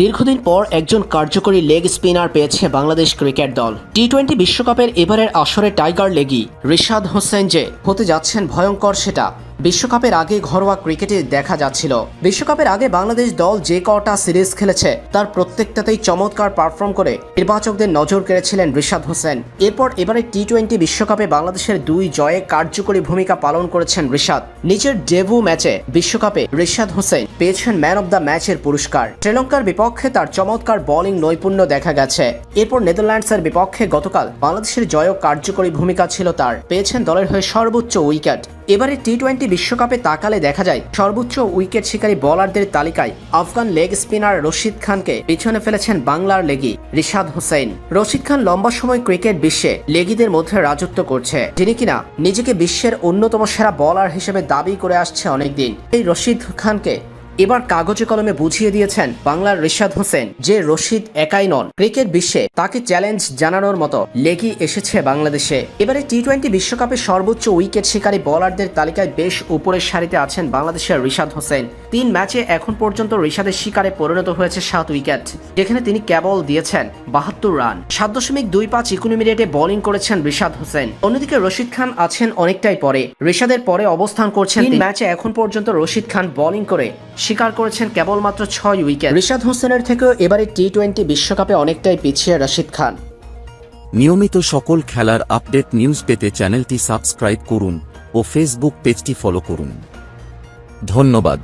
দীর্ঘদিন পর একজন কার্যকরী লেগ স্পিনার পেয়েছে বাংলাদেশ ক্রিকেট দল। টি টোয়েন্টি বিশ্বকাপের এবারের আসরে টাইগার লেগি রিশাদ হোসেন যে হতে যাচ্ছেন ভয়ঙ্কর সেটা। বিশ্বকাপের আগে ঘরোয়া ক্রিকেটে দেখা যাচ্ছিল। বিশ্বকাপের আগে বাংলাদেশ দল যে কটা সিরিজ খেলেছে, তার প্রত্যেকটাতেই চমৎকার পারফর্ম করে নির্বাচকদের নজর কেড়েছিলেন রিশাদ হোসেন। এরপর এবারে টি টোয়েন্টি বিশ্বকাপে বাংলাদেশের দুই জয়ে কার্যকরী ভূমিকা পালন করেছেন রিশাদ। নিজের ডেবু ম্যাচে বিশ্বকাপে রিশাদ হোসেন পেয়েছেন ম্যান অব দ্য ম্যাচের পুরস্কার। শ্রীলঙ্কার বিপক্ষে তার চমৎকার বোলিং নৈপুণ্য দেখা গেছে। এরপর নেদারল্যান্ডসের বিপক্ষে গতকাল বাংলাদেশের জয়ও কার্যকরী ভূমিকা ছিল তার। পেয়েছেন দলের হয়ে সর্বোচ্চ উইকেট। এবারে টি টোয়েন্টি বিশ্বকাপে তাকালে দেখা যায় সর্বোচ্চ উইকেট শিকারী বলারদের তালিকায় আফগান লেগ স্পিনার রশিদ খানকে পিছনে ফেলেছেন বাংলার লেগি রিশাদ হোসেন। রশিদ খান লম্বা সময় ক্রিকেট বিশ্বে লেগিদের মধ্যে রাজত্ব করছে। যিনি কিনা নিজেকে বিশ্বের অন্যতম সেরা বলার হিসেবে দাবি করে আসছে অনেকদিন। এই রশিদ খানকে এবার কাগজে কলমে বুঝিয়ে দিয়েছেন বাংলার রিশাদ হোসেন যে রশিদ একাই নন। ক্রিকেট বিশ্বে তাকে চ্যালেঞ্জ জানানোর মতো লেগি এসেছে বাংলাদেশে। এবারে টি টোয়েন্টি বিশ্বকাপে সর্বোচ্চ উইকেট শিকারী বোলারদের তালিকায় বেশ উপরের সারিতে আছেন বাংলাদেশের রিশাদ হোসেন। তিন ম্যাচে এখন পর্যন্ত রিশাদের শিকারে পরিণত হয়েছে সাত উইকেট যেখানে তিনি কেবল দিয়েছেন বাহাত্তর রান। সাত দশমিক দুই পাঁচ ইকোনমি মিনিটে বোলিং করেছেন রিশাদ হোসেন। অন্যদিকে রশিদ খান আছেন অনেকটাই পরে। রিশাদের পরে অবস্থান করছেন ম্যাচে এখন পর্যন্ত রশিদ খান বোলিং করে স্বীকার করেছেন কেবলমাত্র ছয় উইকেট। রিশাদ হোসেনের থেকেও এবারে টি টোয়েন্টি বিশ্বকাপে অনেকটাই পিছিয়ে রশিদ খান। নিয়মিত সকল খেলার আপডেট নিউজ পেতে চ্যানেলটি সাবস্ক্রাইব করুন ও ফেসবুক পেজটি ফলো করুন। ধন্যবাদ।